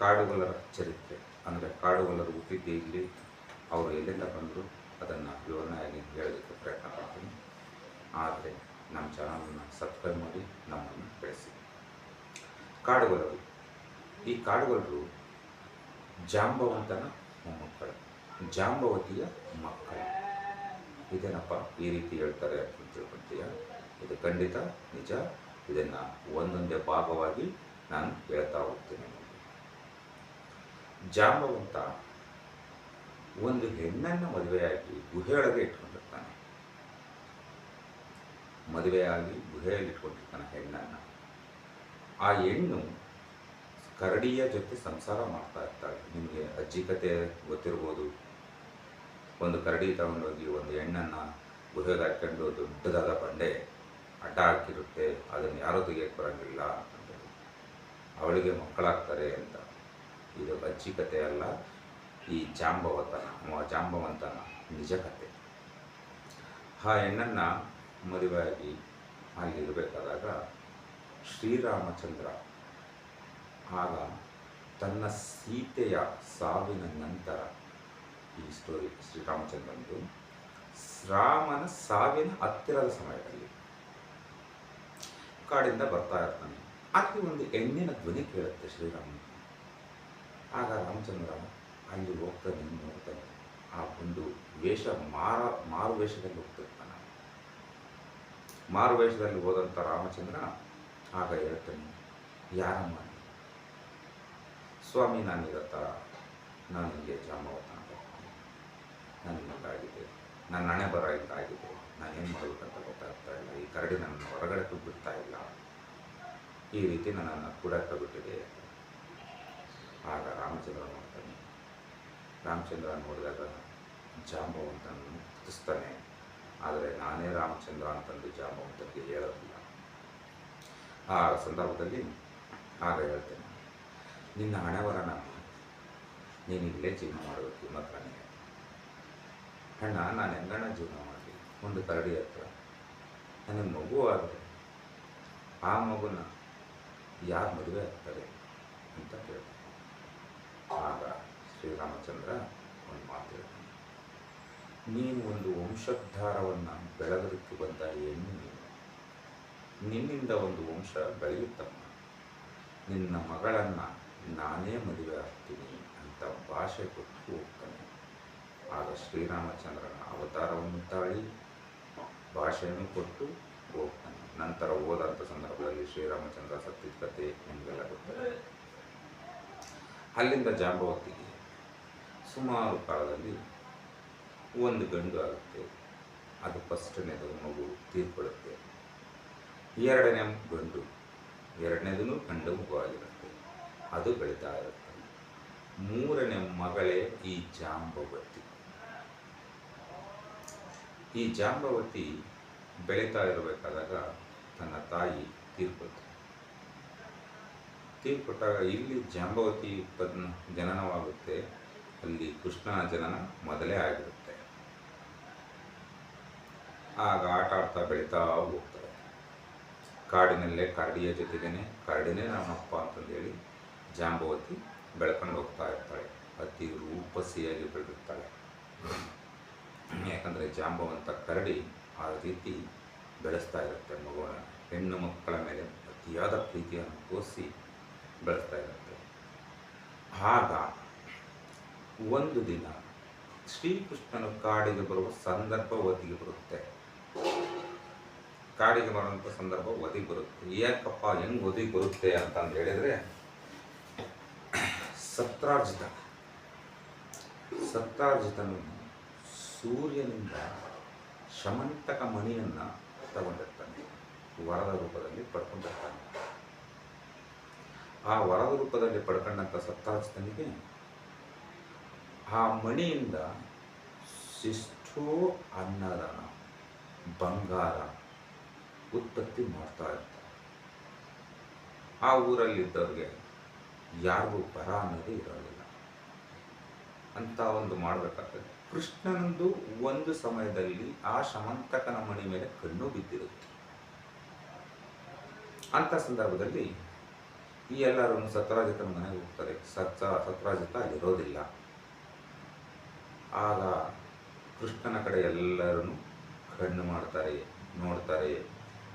ಕಾಡುಗೊಲ್ಲರ ಚರಿತ್ರೆ, ಅಂದರೆ ಕಾಡುಗೊಲ್ಲರು ಹುಟ್ಟಿದ್ದೇ ಇಲ್ಲಿ ಅವರು ಎಲ್ಲಿಂದ ಬಂದರು ಅದನ್ನು ವಿವರಣೆಯಾಗಿ ಹೇಳೋದಕ್ಕೆ ಪ್ರಯತ್ನ ಮಾಡ್ತೀನಿ. ಆದರೆ ನಮ್ಮ ಚಾನಲನ್ನು ಸಬ್ಸ್ಕ್ರೈಬ್ ಮಾಡಿ, ನಮ್ಮನ್ನು ಬೆಳೆಸಿ. ಕಾಡುಗೊಲ್ಲರು ಈ ಕಾಡುಗೊಲ್ಲರು ಜಾಂಬವಂತನ ಮೊಮ್ಮಕ್ಕಳು. ಜಾಂಬವತಿಯ ಮಕ್ಕಳು. ಇದೇನಪ್ಪ ಈ ರೀತಿ ಹೇಳ್ತಾರೆ ಅಂತ ತಿಳ್ಕೊತೀಯ? ಇದು ಖಂಡಿತ ನಿಜ. ಇದನ್ನು ಒಂದೊಂದೇ ಭಾಗವಾಗಿ ನಾನು ಹೇಳ್ತಾ ಹೋಗ್ತೀನಿ. ಜಾಂಬವಂತ ಒಂದು ಹೆಣ್ಣನ್ನು ಮದುವೆಯಾಗಿ ಗುಹೆಯೊಳಗೆ ಇಟ್ಕೊಂಡಿರ್ತಾನೆ. ಮದುವೆಯಾಗಿ ಗುಹೆಯಲ್ಲಿ ಇಟ್ಕೊಂಡಿರ್ತಾನೆ ಹೆಣ್ಣನ್ನು. ಆ ಹೆಣ್ಣು ಕರಡಿಯ ಜೊತೆ ಸಂಸಾರ ಮಾಡ್ತಾ ಇರ್ತಾಳೆ. ನಿಮಗೆ ಅಜ್ಜಿ ಕತೆ ಗೊತ್ತಿರ್ಬೋದು. ಒಂದು ಕರಡಿ ತಗೊಂಡೋಗಿ ಒಂದು ಹೆಣ್ಣನ್ನು ಗುಹೆಗೆ ಹಾಕ್ಕೊಂಡು ದೊಡ್ಡದಾದ ಬಂಡೆ ಅಡ್ಡ ಹಾಕಿರುತ್ತೆ. ಅದನ್ನು ಯಾರೂ ತೆಗಿಯಕ್ಕೆ ಬರೋಂಗಿಲ್ಲ ಅಂತಂದರೆ ಅವಳಿಗೆ ಮಕ್ಕಳಾಗ್ತಾರೆ ಅಂತ. ಇದು ಅಜ್ಜಿ ಕತೆ ಅಲ್ಲ, ಈ ಜಾಂಬವತನ ಜಾಂಬವಂತನ ನಿಜ ಕತೆ. ಆ ಹೆಣ್ಣನ್ನು ಮದುವೆಯಾಗಿ ಅಲ್ಲಿರಬೇಕಾದಾಗ ಶ್ರೀರಾಮಚಂದ್ರ ಆಗ ತನ್ನ ಸೀತೆಯ ಸಾವಿನ ನಂತರ ಈ ಸ್ಟೋರಿ ಶ್ರೀರಾಮಚಂದ್ರನದು, ರಾಮನ ಸಾವಿನ ಹತ್ತಿರದ ಸಮಯದಲ್ಲಿ ಕಾಡಿಂದ ಬರ್ತಾ ಇರ್ತಾನೆ. ಅಲ್ಲಿ ಒಂದು ಹೆಣ್ಣಿನ ಧ್ವನಿ ಕೇಳುತ್ತೆ ಶ್ರೀರಾಮನ. ಆಗ ರಾಮಚಂದ್ರ ಅಲ್ಲಿ ಹೋಗ್ತಾನೆ ನೋಡ್ತಾನೆ ಆ ಒಂದು ವೇಷ ಮಾರ ಮಾರು ವೇಷದಲ್ಲಿ ಹೋಗ್ತಿರ್ತಾನೆ. ಮಾರು ವೇಷದಲ್ಲಿ ಹೋದಂಥ ರಾಮಚಂದ್ರ ಆಗ ಹೇಳ್ತಾನೆ, ಯಾರಮ್ಮ ಸ್ವಾಮಿ ನಾನಿರತ್ತ ನಾನು ನಿಮಗೆ ಜಾಮವತ್ತ ನನ್ನ ಮಗಾಗಿದೆ ನನ್ನ ಹಣೆ ಬರ ಇದ್ದಾಗಿದೆ, ನಾನು ಏನು ಮಾಡಬೇಕಂತ ಗೊತ್ತಾಗ್ತಾ ಇಲ್ಲ. ಈ ಕರಡಿ ನನ್ನ ಹೊರಗಡೆ ಬಿಡ್ತಾ ಇಲ್ಲ. ಈ ರೀತಿ ನನ್ನನ್ನು ಕೂಡ ಬಿಟ್ಟಿದೆ ಆಗ ರಾಮಚಂದ್ರ ನೋಡ್ತಾನೆ. ರಾಮಚಂದ್ರ ನೋಡಿದಾಗ ಜಾಂಬವಂತನನ್ನು ಮುಕ್ತಿಸ್ತಾನೆ ಆದರೆ ನಾನೇ ರಾಮಚಂದ್ರ ಅಂತಂದು ಜಾಂಬವಂತನಿಗೆ ಹೇಳೋದಿಲ್ಲ. ಆ ಸಂದರ್ಭದಲ್ಲಿ ಆಗ ಹೇಳ್ತೇನೆ, ನಿನ್ನ ಹಣೆವರನ ನೀನು ಇಲ್ಲೇ ಜೀವನ ಮಾಡಬೇಕು ನಿಮ್ಮ ಹತ್ರನೇ ಅಣ್ಣ, ನಾನು ಹೆಂಗಣ್ಣ ಜೀವನ ಮಾಡಲಿ? ಒಂದು ಕರಡಿ ಹತ್ರ. ನನಗೆ ಮಗು ಆದರೆ ಆ ಮಗುನ ಯಾರು ಮದುವೆ ಆಗ್ತಾರೆ ಅಂತ ಕೇಳ್ತಾರೆ ಆಗ ಶ್ರೀರಾಮಚಂದ್ರ ಒಂದು ಮಾತು ಹೇಳ್ತಾನೆ. ನೀನು ಒಂದು ವಂಶೋದ್ಧಾರವನ್ನು ಬೆಳೆದಕ್ಕೆ ಬಂದ ಹೆಣ್ಣು ನೀನು. ನಿನ್ನಿಂದ ಒಂದು ವಂಶ ಬೆಳೆಯುತ್ತಮ್ಮ. ನಿನ್ನ ಮಗಳನ್ನು ನಾನೇ ಮದುವೆ ಆಗ್ತೀನಿ ಅಂತ ಭಾಷೆ ಕೊಟ್ಟು ಹೋಗ್ತಾನೆ. ಆಗ ಶ್ರೀರಾಮಚಂದ್ರನ ಅವತಾರವನ್ನು ತಾಳಿ ಭಾಷೆಯನ್ನು ಕೊಟ್ಟು ಹೋಗ್ತಾನೆ. ನಂತರ ಹೋದಂಥ ಸಂದರ್ಭದಲ್ಲಿ ಶ್ರೀರಾಮಚಂದ್ರ ಸತ್ತಿದ ಕಥೆ ನಿಮಗೆಲ್ಲ ಗೊತ್ತಿದೆ ಅಲ್ಲಿಂದ ಜಾಂಬವತಿಗೆ ಸುಮಾರು ಕಾಲದಲ್ಲಿ ಒಂದು ಗಂಡು ಆಗುತ್ತೆ. ಅದು ಫಸ್ಟನೇದು ಮಗು ತೀರ್ಕೊಳ್ಳುತ್ತೆ. ಎರಡನೇ ಗಂಡು ಎರಡನೇದೂ ಗಂಡು ಮಗುವಾಗಿರುತ್ತೆ ಅದು ಬೆಳೀತಾ ಇರುತ್ತೆ ಮೂರನೇ ಮಗಳೇ ಈ ಜಾಂಬವತಿ ಈ ಜಾಂಬವತಿ ಬೆಳೀತಾ ಇರಬೇಕಾದಾಗ ತನ್ನ ತಾಯಿ ತೀರ್ಕೊಳ್ತಾರೆ ತೀರ್ಕೊಟ್ಟಾಗ ಇಲ್ಲಿ ಜಾಂಬವತಿ ಪದ್ಮ ಜನನವಾಗುತ್ತೆ. ಅಲ್ಲಿ ಕೃಷ್ಣನ ಜನನ ಮೊದಲೇ ಆಗಿರುತ್ತೆ. ಆಗ ಆಟ ಆಡ್ತಾ ಬೆಳೀತಾ ಹೋಗ್ತಾರೆ. ಕಾಡಿನಲ್ಲೇ ಕರಡಿಯ ಜೊತೆಗೇನೆ, ಕರಡಿನೇ ನಮ್ಮಪ್ಪ ಅಂತಂದೇಳಿ ಜಾಂಬವತಿ ಬೆಳ್ಕೊಂಡು ಹೋಗ್ತಾ ಇರ್ತಾಳೆ. ಅತಿ ರೂಪಸಿಯಾಗಿ ಬೆಳೆದಿರ್ತಾಳೆ. ಯಾಕಂದರೆ ಜಾಂಬವಂತ ಕರಡಿ ಆ ರೀತಿ ಬೆಳೆಸ್ತಾ ಇರುತ್ತೆ ಮಗುವನ್ನ. ಹೆಣ್ಣು ಮಕ್ಕಳ ಮೇಲೆ ಅತಿಯಾದ ಪ್ರೀತಿಯನ್ನು ತೋರಿಸಿ ಬೆಳೆಸ್ತಾ ಇರುತ್ತೆ. ಆಗ ಒಂದು ದಿನ ಶ್ರೀಕೃಷ್ಣನು ಕಾಡಿಗೆ ಬರುವ ಸಂದರ್ಭ ಒದಗಿ ಬರುತ್ತೆ. ಕಾಡಿಗೆ ಬರುವಂಥ ಸಂದರ್ಭ ಒದಗಿ ಬರುತ್ತೆ. ಯಾಕಪ್ಪ, ಹೆಂಗ್ ಒದಗಿ ಬರುತ್ತೆ ಅಂತಂದು ಹೇಳಿದ್ರೆ, ಸತ್ರಾರ್ಜಿತ. ಸತ್ರಾರ್ಜಿತನು ಸೂರ್ಯನಿಂದ ಶಮಂತಕ ಮಣಿಯನ್ನು ತಗೊಂಡಿರ್ತಾನೆ. ವರದ ರೂಪದಲ್ಲಿ ಪಡ್ಕೊಂಡಿರ್ತಾನೆ. ಆ ವರದ ರೂಪದಲ್ಲಿ ಪಡ್ಕೊಂಡಂಥ ಸಪ್ತಾಸ್ತನಿಗೆ ಆ ಮಣಿಯಿಂದ ಶಿಷ್ಟು ಅನ್ನದ ಬಂಗಾರ ಉತ್ಪತ್ತಿ ಮಾಡ್ತಾ ಇರ್ತಾರೆ. ಆ ಊರಲ್ಲಿದ್ದವ್ರಿಗೆ ಯಾರಿಗೂ ಬರ ಅನ್ನೋದು ಇರೋದಿಲ್ಲ. ಅಂತ ಒಂದು ಮಾಡಬೇಕಾಗ್ತದೆ. ಕೃಷ್ಣನಂದು ಒಂದು ಸಮಯದಲ್ಲಿ ಆ ಶಮಂತಕನ ಮಣಿ ಮೇಲೆ ಕಣ್ಣು ಬಿದ್ದಿರುತ್ತೆ. ಅಂಥ ಸಂದರ್ಭದಲ್ಲಿ ಈ ಎಲ್ಲರೂ ಸತ್ರಾಜಿತನ ಮನೆಗೆ ಹೋಗ್ತಾರೆ. ಸತ್ತ ಸತ್ರಾಜಿತ ಅಲ್ಲಿರೋದಿಲ್ಲ. ಆಗ ಕೃಷ್ಣನ ಕಡೆ ಎಲ್ಲರೂ ಕಣ್ಣು ಮಾಡ್ತಾರೆ, ನೋಡ್ತಾರೆ.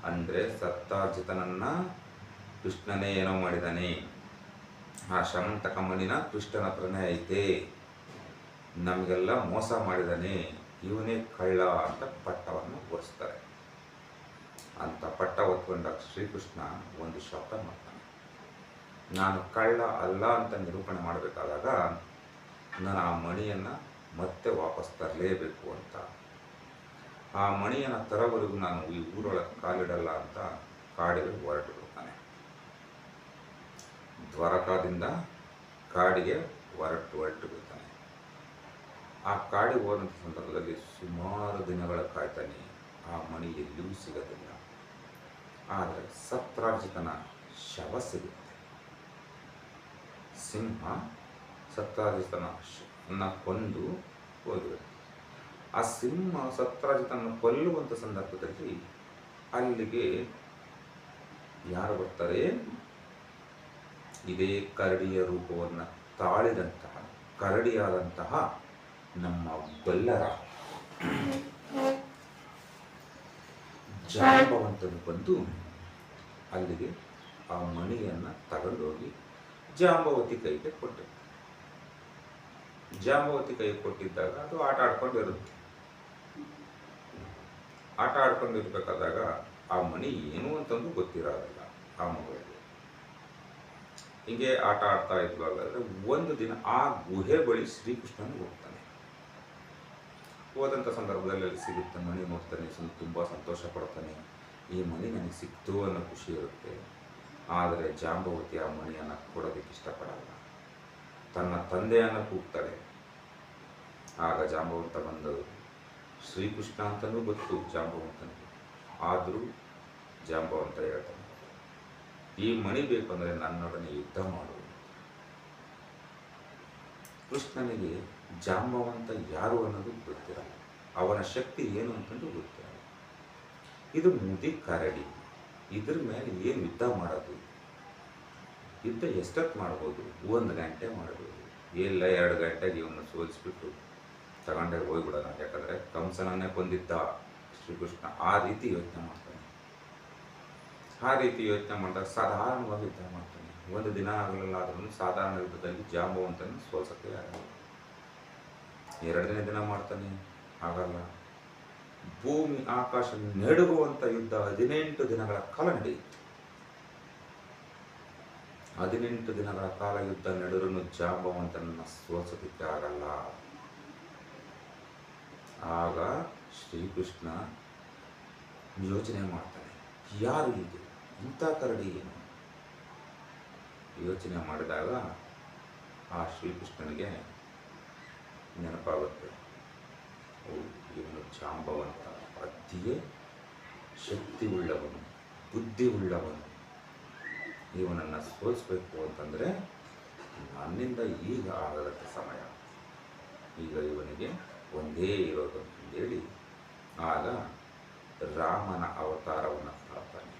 ಅಂದರೆ ಸತ್ತಾರ್ಜಿತನನ್ನು ಕೃಷ್ಣನೇ ಏನೋ ಮಾಡಿದಾನೆ. ಆ ಶಮಂತಕ ಮಣಿನ ಕೃಷ್ಣನ ಹತ್ರನೇ ಐತೆ. ನಮಗೆಲ್ಲ ಮೋಸ ಮಾಡಿದಾನೆ. ಇವನೇ ಕಳ್ಳ ಅಂತ ಪಟ್ಟವನ್ನು ಓಡಿಸ್ತಾರೆ ಅಂತ ಪಟ್ಟ ಹೊತ್ಕೊಂಡ ಶ್ರೀಕೃಷ್ಣ ಒಂದು ಶಬ್ದ ಮಾಡ್ತಾನೆ. ನಾನು ಕಳ್ಳ ಅಲ್ಲ ಅಂತ ನಿರೂಪಣೆ ಮಾಡಬೇಕಾದಾಗ ನಾನು ಆ ಮಣಿಯನ್ನು ಮತ್ತೆ ವಾಪಸ್ ತರಲೇಬೇಕು ಅಂತ. ಆ ಮಣಿಯನ್ನು ತರವರೆಗೂ ನಾನು ಈ ಊರೊಳಗೆ ಕಾಲಿಡಲ್ಲ ಅಂತ ಕಾಡಿಗೆ ಹೊರಟು ಬಿಡ್ತಾನೆ. ದ್ವಾರಕಾದಿಂದ ಕಾಡಿಗೆ ಹೊರಟು ಹೊರಟು ಬಿಡ್ತಾನೆ. ಆ ಕಾಡಿಗೆ ಹೋದಂಥ ಸಂದರ್ಭದಲ್ಲಿ ಸುಮಾರು ದಿನಗಳ ಕಾಯ್ತಾನೆ ಆ ಮಣಿ ಎಲ್ಲಿಯೂ ಸಿಗೋದಿಲ್ಲ. ಆದರೆ ಸತ್ರಾರ್ಜಿತನ ಶವ ಸಿಗುತ್ತೆ. ಸಿಂಹ ಸತ್ರಾಜಿತನ ಕೊಂದು ಹೋದರು ಆ ಸಿಂಹ ಸತ್ರಾಜಿತನ ಕೊಲ್ಲುವಂಥ ಸಂದರ್ಭದಲ್ಲಿ ಅಲ್ಲಿಗೆ ಯಾರು ಬರ್ತಾರೆ? ಇದೇ ಕರಡಿಯ ರೂಪವನ್ನು ತಾಳಿದಂತಹ, ಕರಡಿಯಾದಂತಹ ನಮ್ಮ ಬಲ್ಲರ. ಜಾಂಬವಂತನು ಬಂದು ಅಲ್ಲಿಗೆ ಆ ಮಣಿಯನ್ನು ತಗೊಂಡೋಗಿ ಜಾಂಬವತಿ ಕೈಗೆ ಕೊಟ್ಟೆ. ಜಾಂಬವತಿ ಕೈಗೆ ಕೊಟ್ಟಿದ್ದಾಗ ಅದು ಆಟ ಆಡ್ಕೊಂಡು ಇರುತ್ತೆ ಆಟ ಆಡ್ಕೊಂಡು ಇರ್ಬೇಕಾದಾಗ ಆ ಮಣಿ ಏನು ಅಂತಂದು ಗೊತ್ತಿರೋದಿಲ್ಲ ಆ ಮಗಳಿಗೆ. ಹಿಂಗೆ ಆಟ ಆಡ್ತಾ ಇದ್ವಾಗಾದ್ರೆ ಒಂದು ದಿನ ಆ ಗುಹೆ ಬಳಿ ಶ್ರೀಕೃಷ್ಣನು ಹೋಗ್ತಾನೆ. ಹೋದಂಥ ಸಂದರ್ಭದಲ್ಲಿ ಅಲ್ಲಿ ಸಿಗುತ್ತೆ ಮಣಿ ನೋಡ್ತಾನೆ ತುಂಬ ಸಂತೋಷ ಪಡ್ತಾನೆ. ಈ ಮಣಿ ನನಗೆ ಸಿಕ್ತು ಅನ್ನೋ ಖುಷಿ ಇರುತ್ತೆ. ಆದರೆ ಜಾಂಬವತಿ ಆ ಮಣಿಯನ್ನು ಕೊಡೋದಕ್ಕೆ ಇಷ್ಟಪಡಲ್ಲ. ತನ್ನ ತಂದೆಯನ್ನು ಕೂಗ್ತಾಳೆ. ಆಗ ಜಾಂಬವಂತ ಬಂದರು ಶ್ರೀಕೃಷ್ಣ ಅಂತಲೂ ಗೊತ್ತು ಜಾಂಬವಂತನಿಗೆ ಆದರೂ ಜಾಂಬವಂತ ಹೇಳ್ತಾನೆ, ಈ ಮಣಿ ಬೇಕಂದರೆ ನನ್ನೊಡನೆ ಯುದ್ಧ ಮಾಡು. ಕೃಷ್ಣನಿಗೆ ಜಾಂಬವಂತ ಯಾರು ಅನ್ನೋದು ಗೊತ್ತಿರಲ್ಲ. ಅವನ ಶಕ್ತಿ ಏನು ಅಂತಂದು ಗೊತ್ತಿರಲ್ಲ. ಇದು ಮುದಿ ಕರಡಿ. ಇದ್ರ ಮೇಲೆ ಏನು ಯುದ್ಧ ಮಾಡೋದು? ಯುದ್ಧ ಎಷ್ಟೊತ್ತು ಮಾಡ್ಬೋದು? ಒಂದು ಗಂಟೆ ಮಾಡ್ಬೋದು. ಇಲ್ಲ ಎರಡು ಗಂಟೆಗೆ ಇವನ್ನ ಸೋಲಿಸ್ಬಿಟ್ಟು ತಗೊಂಡೆ ಹೋಗ್ಬಿಡೋಣ. ಯಾಕಂದರೆ ಕಂಸನನ್ನೇ ಕೊಂದಿದ್ದ ಶ್ರೀಕೃಷ್ಣ. ಆ ರೀತಿ ಯೋಚನೆ ಮಾಡ್ತಾನೆ. ಆ ರೀತಿ ಯೋಚನೆ ಮಾಡಿದಾಗ ಸಾಧಾರಣವಾಗಿ ಯುದ್ಧ ಮಾಡ್ತಾನೆ. ಒಂದು ದಿನ ಆಗಲಿಲ್ಲ ಆದ್ರೂ ಸಾಧಾರಣ ಯುದ್ಧದಲ್ಲಿ ಜಾಂಬವಂತನ ಸೋಲ್ಸಕ್ಕೆ ಆಗಲ್ಲ. ಎರಡನೇ ದಿನ ಮಾಡ್ತಾನೆ. ಆಗಲ್ಲ. ಭೂಮಿ ಆಕಾಶ ನಡುಗುವಂಥ ಯುದ್ಧ ಹದಿನೆಂಟು ದಿನಗಳ ಕಾಲ ನಡೆಯಿತು. ಹದಿನೆಂಟು ದಿನಗಳ ಕಾಲ ಯುದ್ಧ ನಡೆದರೂ ಜಾಂಬವಂತನನ್ನ ಆಗಲ್ಲ. ಆಗ ಶ್ರೀಕೃಷ್ಣ ಯೋಚನೆ ಮಾಡ್ತಾನೆ, ಯಾರು ಇದು ಇಂಥ ಕರಡಿ ಏನು? ಯೋಚನೆ ಮಾಡಿದಾಗ ಆ ಶ್ರೀಕೃಷ್ಣನಿಗೆ ನೆನಪಾಗುತ್ತೆ. ಇವನು ಜಾಂಬವಂತ ಅತಿಯೇ ಶಕ್ತಿ ಉಳ್ಳವನು, ಬುದ್ಧಿ ಉಳ್ಳವನು. ಇವನನ್ನು ಸೋಲಿಸ್ಬೇಕು ಅಂತಂದರೆ ನನ್ನಿಂದ ಈಗ ಆಗದಂಥ ಸಮಯ. ಈಗ ಇವನಿಗೆ ಒಂದೇ ಇರೋದು ಹೇಳಿ ಆಗ ರಾಮನ ಅವತಾರವನ್ನು ತಾಳ್ತಾನೆ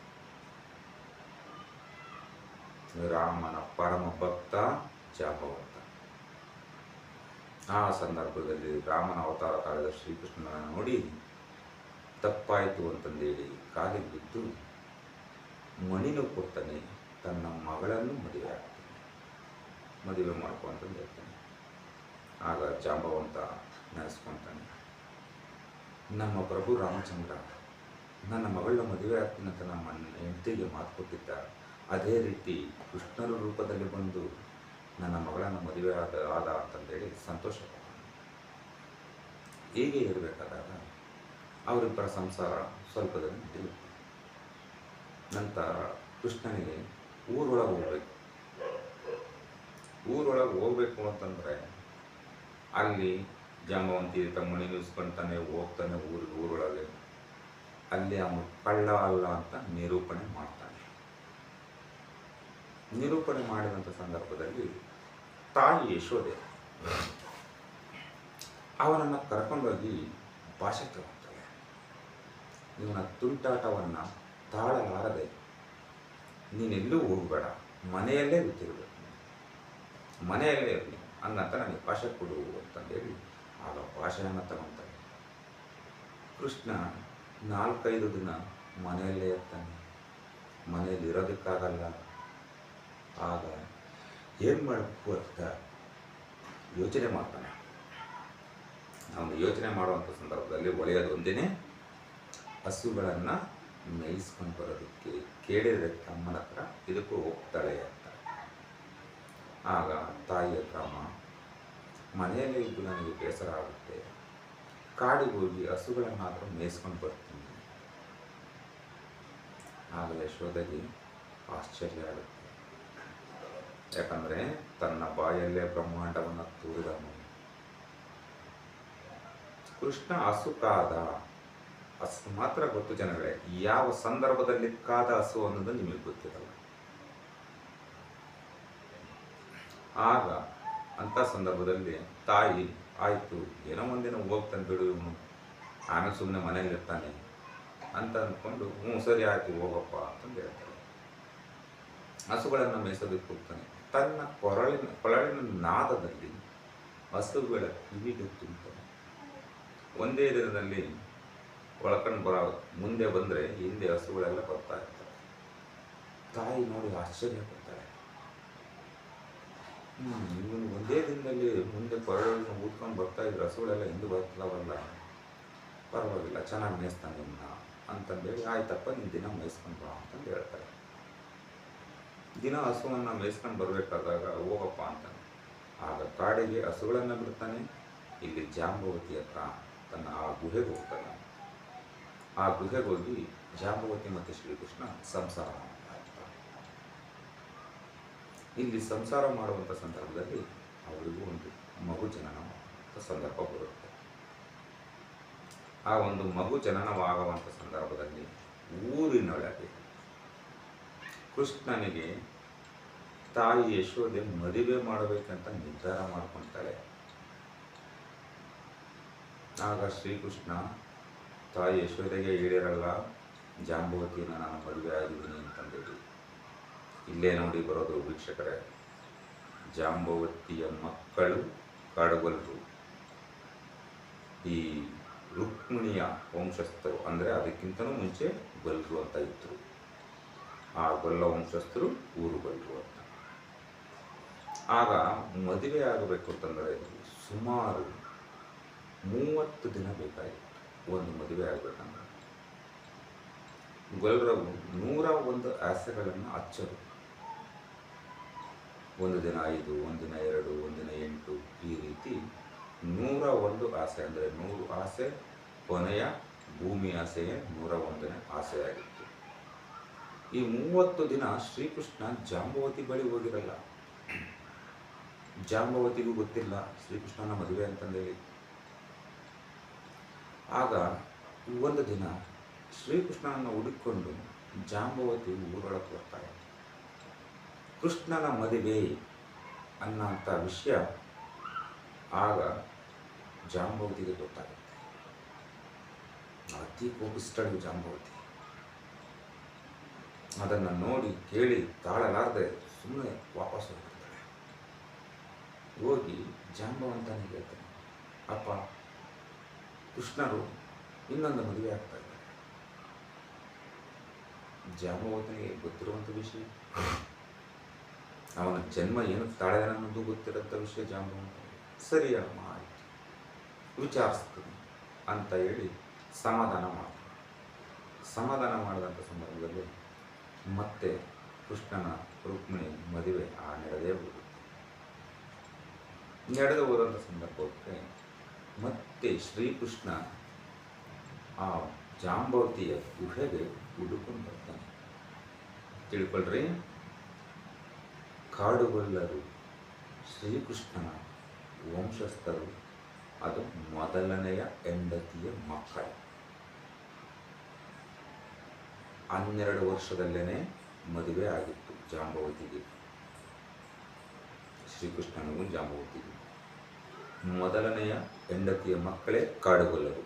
ರಾಮನ ಪರಮ ಭಕ್ತ ಜಾಂಬವಂತ ಆ ಸಂದರ್ಭದಲ್ಲಿ ರಾಮನ ಅವತಾರ ಕಾಲದ ಶ್ರೀಕೃಷ್ಣನ ನೋಡಿ ತಪ್ಪಾಯಿತು ಅಂತಂದೇಳಿ ಕಾಲಿಗೆ ಬಿದ್ದು ಮಣಿನೂ ಕೊಡ್ತಾನೆ, ತನ್ನ ಮಗಳನ್ನು ಮದುವೆ ಆಗ್ತಾನೆ. ಮದುವೆ ಮಾಡ್ಕೊ ಅಂತಂದು ಹೇಳ್ತಾನೆ ಆಗ ಜಾಂಬವಂತ ನೆನೆಸ್ಕೊತಾನೆ. ನಮ್ಮ ಪ್ರಭು ರಾಮಚಂದ್ರ, ನನ್ನ ಮಗಳನ್ನ ಮದುವೆ ಆಗ್ತೀನಿ ಅಂತ ನಮ್ಮ ಹೆಂಡತಿಗೆ ಮಾತು ಕೊಟ್ಟಿದ್ದ, ಅದೇ ರೀತಿ ಕೃಷ್ಣನ ರೂಪದಲ್ಲಿ ಬಂದು ನನ್ನ ಮಗಳನ್ನು ಮದುವೆ ಆದ ಆದ ಅಂತಂದೇಳಿ ಸಂತೋಷ. ಹೀಗೆ ಇರಬೇಕಾದಾಗ ಅವರಿಬ್ಬರ ಸಂಸಾರ ಸ್ವಲ್ಪ ದಿನ ನಿಲ್ಲುತ್ತೆ. ನಂತರ ಕೃಷ್ಣನಿಗೆ ಊರೊಳಗೆ ಹೋಗ್ಬೇಕು. ಊರೊಳಗೆ ಹೋಗ್ಬೇಕು ಅಂತಂದರೆ ಅಲ್ಲಿ ಜಾಂಬವಂತಿ ತಮ್ಮಣಿ ನಿಲ್ಸ್ಕೊಂತಾನೆ, ಹೋಗ್ತಾನೆ ಊರಿಗೆ, ಊರೊಳಗೆ. ಅಲ್ಲಿ ಅವನು ಕಳ್ಳ ಅಲ್ಲ ಅಂತ ನಿರೂಪಣೆ ಮಾಡ್ತಾನೆ. ನಿರೂಪಣೆ ಮಾಡಿದಂಥ ಸಂದರ್ಭದಲ್ಲಿ ತಾಯಿ ಯಶೋದೆ ಅವನನ್ನು ಕರ್ಕೊಂಡೋಗಿ ಭಾಷೆ ತಗೊಳ್ತಾಳೆ ಇವನ ತುಂಟಾಟವನ್ನು ತಾಳಲಾರದೆ, ನೀನೆಲ್ಲೂ ಹೋಗಬೇಡ, ಮನೆಯಲ್ಲೇ ಗೊತ್ತಿರಬೇಕು ಮನೆಯಲ್ಲೇ ಇರಲಿ ಹಂಗಂತ ನನಗೆ ಭಾಷೆ ಕೊಡು ಅಂತಂದೇಳಿ ಆಗ ಭಾಷೆಯನ್ನು ತಗೊತಾನೆ. ಕೃಷ್ಣ ನಾಲ್ಕೈದು ದಿನ ಮನೆಯಲ್ಲೇ ಇರ್ತಾನೆ. ಮನೆಯಲ್ಲಿ ಇರೋದಕ್ಕಾಗಲ್ಲ ಆಗ ಏನು ಮಾಡಬೇಕು ಅಂತ ಯೋಚನೆ ಮಾಡ್ತಾನೆ. ಅವನು ಯೋಚನೆ ಮಾಡುವಂಥ ಸಂದರ್ಭದಲ್ಲಿ ಒಳ್ಳೆಯದು ಹಸುಗಳನ್ನು ಮೇಯಿಸ್ಕೊಂಡು ಬರೋದಕ್ಕೆ ಕೇಳಿದರೆ ತಮ್ಮನ ಹತ್ರ ಇದಕ್ಕೂ ಹೋಗ್ತಾಳೆ ಅಂತ. ಆಗ ತಾಯಿಯ ಕ್ರಮ ಮನೆಯಲ್ಲಿ ಇದ್ದು ನನಗೆ ಬೇಸರ ಆಗುತ್ತೆ. ಕಾಡಿಗೆ ಹೋಗಿ ಮಾತ್ರ ಮೇಯಿಸ್ಕೊಂಡು ಬರ್ತೀನಿ. ಆಗ ಯಶೋಧಗೆ ಆಶ್ಚರ್ಯ ಆಗುತ್ತೆ. ಯಾಕಂದರೆ ತನ್ನ ಬಾಯಲ್ಲೇ ಬ್ರಹ್ಮಾಂಡವನ್ನು ತೂರಿದನು ಕೃಷ್ಣ ಹಸು ಕಾದ ಹಸು ಮಾತ್ರ ಗೊತ್ತು ಜನಗಳೇ, ಯಾವ ಸಂದರ್ಭದಲ್ಲಿ ಕಾದ ಹಸು ಅನ್ನೋದು ನಿಮಗೆ ಗೊತ್ತಿರಲ್ಲ. ಆಗ ಅಂಥ ಸಂದರ್ಭದಲ್ಲಿ ತಾಯಿ, ಆಯಿತು, ಏನೋ ಒಂದಿನ ಹೋಗ್ತಾನೆ ಬಿಡು ಇವನು. ಆಮೇಲೆ ಸುಮ್ಮನೆ ಮನೇಲಿ ಇರ್ತಾನೆ. ಅಂತ ಅಂದ್ಕೊಂಡು ಹ್ಞೂ, ಸರಿ, ಆಯಿತು, ಹೋಗಪ್ಪ ಅಂತಂದು ಹೇಳ್ತಾರೆ ಹಸುಗಳನ್ನು ಮೇಯಿಸೋದಕ್ಕೆ ಹೋಗ್ತಾನೆ. ತನ್ನ ಕೊರಳಿನ ಕೊರಳಿನ ನಾದದಲ್ಲಿ ಹಸುಗಳ ಕಿವಿಗೆ ತುಂಬ ಒಂದೇ ದಿನದಲ್ಲಿ ಒಳಕಂಡು ಬರೋ ಮುಂದೆ ಬಂದರೆ ಹಿಂದೆ ಹಸುಗಳೆಲ್ಲ ಬರ್ತಾ ಇರ್ತವೆ. ತಾಯಿ ನೋಡಿ ಆಶ್ಚರ್ಯ ಪಡ್ತಾಳೆ ಇವನು ಒಂದೇ ದಿನದಲ್ಲಿ ಮುಂದೆ ಕೊರಳನ್ನು ಊದ್ಕೊಂಡು ಬರ್ತಾ ಇದ್ರೆ ಹಸುಗಳೆಲ್ಲ ಹಿಂದೆ ಬರ್ತಾವಲ್ಲ. ಪರವಾಗಿಲ್ಲ, ಚೆನ್ನಾಗಿ ಮೇಯಿಸ್ತಾನೆ ಅಂತಂದೇಳಿ, ಆಯ್ತಪ್ಪ ನಿನ್ನ ದಿನ ಮೇಯಿಸ್ಕೊಂಡು ಬಾ ಅಂತಂದು ಹೇಳ್ತಾರೆ. ದಿನ ಹಸುವನ್ನು ಮೇಯಿಸ್ಕೊಂಡು ಬರಬೇಕಾದಾಗ ಹೋಗಪ್ಪ ಅಂತ. ಆಗ ಕಾಡಿಗೆ ಹಸುಗಳನ್ನು ಬಿಡ್ತಾನೆ, ಇಲ್ಲಿ ಜಾಂಬವತಿ ಹತ್ರ ತನ್ನ ಆ ಗುಹೆಗೆ ಹೋಗ್ತಾನೆ. ಆ ಗುಹೆಗೆ ಹೋಗಿ ಜಾಂಬವತಿ ಮತ್ತು ಶ್ರೀಕೃಷ್ಣ ಸಂಸಾರ ಮಾಡ್ತಾ ಇರ್ತಾರೆ. ಇಲ್ಲಿ ಸಂಸಾರ ಮಾಡುವಂಥ ಸಂದರ್ಭದಲ್ಲಿ ಅವರಿಗೂ ಒಂದು ಮಗು ಜನನ ಸಂದರ್ಭ ಬರುತ್ತೆ. ಆ ಒಂದು ಮಗು ಜನನವಾಗುವಂಥ ಸಂದರ್ಭದಲ್ಲಿ ಊರಿನೊಳಗೆ ಕೃಷ್ಣನಿಗೆ ತಾಯಿ ಯಶೋದೆ ಮದುವೆ ಮಾಡಬೇಕಂತ ನಿರ್ಧಾರ ಮಾಡ್ಕೊಳ್ತಾಳೆ ಆಗ ಶ್ರೀಕೃಷ್ಣ, ತಾಯಿ ಯಶೋದೆಗೆ ಹೇಳಿರಲ್ಲ ಜಾಂಬುವತಿಯನ್ನ ನಾನು ಮದುವೆ ಆಗಿದ್ದೀನಿ ಅಂತಂದೇಳಿ. ಇಲ್ಲೇ ನೋಡಿ ಬರೋದು ವೀಕ್ಷಕರೇ. ಜಾಂಬವತಿಯ ಮಕ್ಕಳು ಕಾಡುಗೊಲ್ಲರು ಈ ರುಕ್ಮಿಣಿಯ ವಂಶಸ್ಥರು ಅಂದರೆ ಅದಕ್ಕಿಂತಲೂ ಮುಂಚೆ ಗೊಲ್ಲರು ಅಂತ ಇದ್ದರು ಆ ಗೊಲ್ಲ ವಂಶಸ್ಥರು ಊರು ಬಂದರು ಅಂತ. ಆಗ ಮದುವೆ ಆಗಬೇಕು ಅಂತಂದರೆ ಸುಮಾರು ಮೂವತ್ತು ದಿನ ಬೇಕಾಗಿತ್ತು ಒಂದು ಮದುವೆ ಆಗಬೇಕಂದ್ರೆ. ಗೊಲ್ಲರವು ನೂರ ಒಂದು ಆಸೆಗಳನ್ನು ಹಚ್ಚರು ಒಂದು ದಿನ ಐದು ಒಂದಿನ ಎರಡು ಒಂದಿನ ಎಂಟು ಈ ರೀತಿ ನೂರ ಒಂದು ಆಸೆ, ಅಂದರೆ ನೂರು ಆಸೆ, ಕೊನೆಯ ಭೂಮಿ ಆಸೆಯೇ ನೂರ ಒಂದನೇ ಆಸೆಯಾಗಿತ್ತು ಈ ಮೂವತ್ತು ದಿನ ಶ್ರೀಕೃಷ್ಣ ಜಾಂಬವತಿ ಬಳಿ ಹೋಗಿರಲ್ಲ. ಜಾಂಬವತಿಗೂ ಗೊತ್ತಿಲ್ಲ ಶ್ರೀಕೃಷ್ಣನ ಮದುವೆ ಅಂತಂದೇಳಿ ಆಗ ಒಂದು ದಿನ ಶ್ರೀಕೃಷ್ಣನನ್ನು ಹುಡುಕಿಕೊಂಡು ಜಾಂಬವತಿ ಊರೊಳಗೆ ಬರ್ತಾಳೆ. ಕೃಷ್ಣನ ಮದುವೆ ಅನ್ನೋಂಥ ವಿಷಯ ಆಗ ಜಾಂಬವತಿಗೆ ಗೊತ್ತಾಗುತ್ತೆ. ಅತಿ ಕೋಪಿಸ್ತಾಳೆ ಜಾಂಬವತಿ. ಅದನ್ನು ನೋಡಿ ಕೇಳಿ ತಾಳಲಾರದೆ ಸುಮ್ಮನೆ ವಾಪಸ್ ಹೋಗ್ತಾಳೆ ಹೋಗಿ ಜಾಂಬವಂತನಿಗೆ ಹೇಳ್ತಾನೆ, ಅಪ್ಪ, ಕೃಷ್ಣರು ಇನ್ನೊಂದು ಮದುವೆ ಆಗ್ತಾ ಇದ್ದಾರೆ. ಜಾಂಬವಂತನಿಗೆ ಗೊತ್ತಿರುವಂಥ ವಿಷಯ? ಅವನ ಜನ್ಮ ಏನು ತಾಳೆ ಅನ್ನೋದು ಗೊತ್ತಿರೋಂಥ ವಿಷಯ ಜಾಂಬವಂತ ಸರಿ ಅಮ್ಮ, ಆಯಿತು. ವಿಚಾರಿಸ್ತೀನಿ ಅಂತ ಹೇಳಿ ಸಮಾಧಾನ ಮಾಡ್ತಾನೆ. ಸಮಾಧಾನ ಮಾಡಿದಂಥ ಸಂದರ್ಭದಲ್ಲಿ ಮತ್ತೆ ಕೃಷ್ಣನ ರುಕ್ಮಿಣಿ ಮದುವೆ ಆ ನಡೆದೇ ಹೋಗುತ್ತೆ ನಡೆದು ಹೋದಂಥ ಸಂದರ್ಭಕ್ಕೆ ಮತ್ತೆ ಶ್ರೀಕೃಷ್ಣ ಆ ಜಾಂಬವತಿಯ ಗುಹೆಗೆ ಹುಡುಕೊಂಡು ಬರ್ತಾನೆ ತಿಳ್ಕೊಳ್ರಿ, ಕಾಡುಗೊಲ್ಲರು ಶ್ರೀಕೃಷ್ಣನ ವಂಶಸ್ಥರು ಅದು ಮೊದಲನೆಯ ಹೆಂಡತಿಯ ಮಕ್ಕಳು. ಹನ್ನೆರಡು ವರ್ಷದಲ್ಲೇ ಮದುವೆ ಆಗಿತ್ತು ಜಾಂಬವತಿಗೆ. ಶ್ರೀಕೃಷ್ಣನಿಗೂ ಜಾಂಬವತಿಗೆ. ಮೊದಲನೆಯ ಹೆಂಡತಿಯ ಮಕ್ಕಳೇ ಕಾಡುಗೊಲ್ಲರು.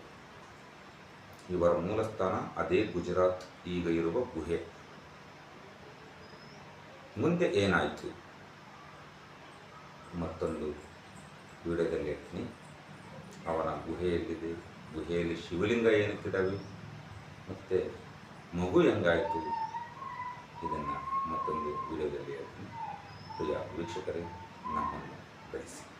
ಇವರ ಮೂಲ ಸ್ಥಾನ ಅದೇ ಗುಜರಾತ್, ಈಗ ಇರುವ ಗುಹೆ. ಮುಂದೆ ಏನಾಯಿತು? ಮತ್ತೊಂದು ವಿಡಿಯೋದಲ್ಲಿ ಹೇಳ್ತೀನಿ ಅವನ ಗುಹೆಯಲ್ಲಿದೆ. ಗುಹೆಯಲ್ಲಿ ಶಿವಲಿಂಗ ಏನಕ್ಕಿದ್ದಾವೆ ಮತ್ತು ಮಗು ಹೆಂಗಾಯಿತು? ಇದನ್ನು ಮತ್ತೊಂದು ವಿಡಿಯೋದಲ್ಲಿ ಹೇಳ್ತೀನಿ. ಪ್ರಿಯ ವೀಕ್ಷಕರೇ ನಮ್ಮನ್ನು ಬೆಳೆಸಿ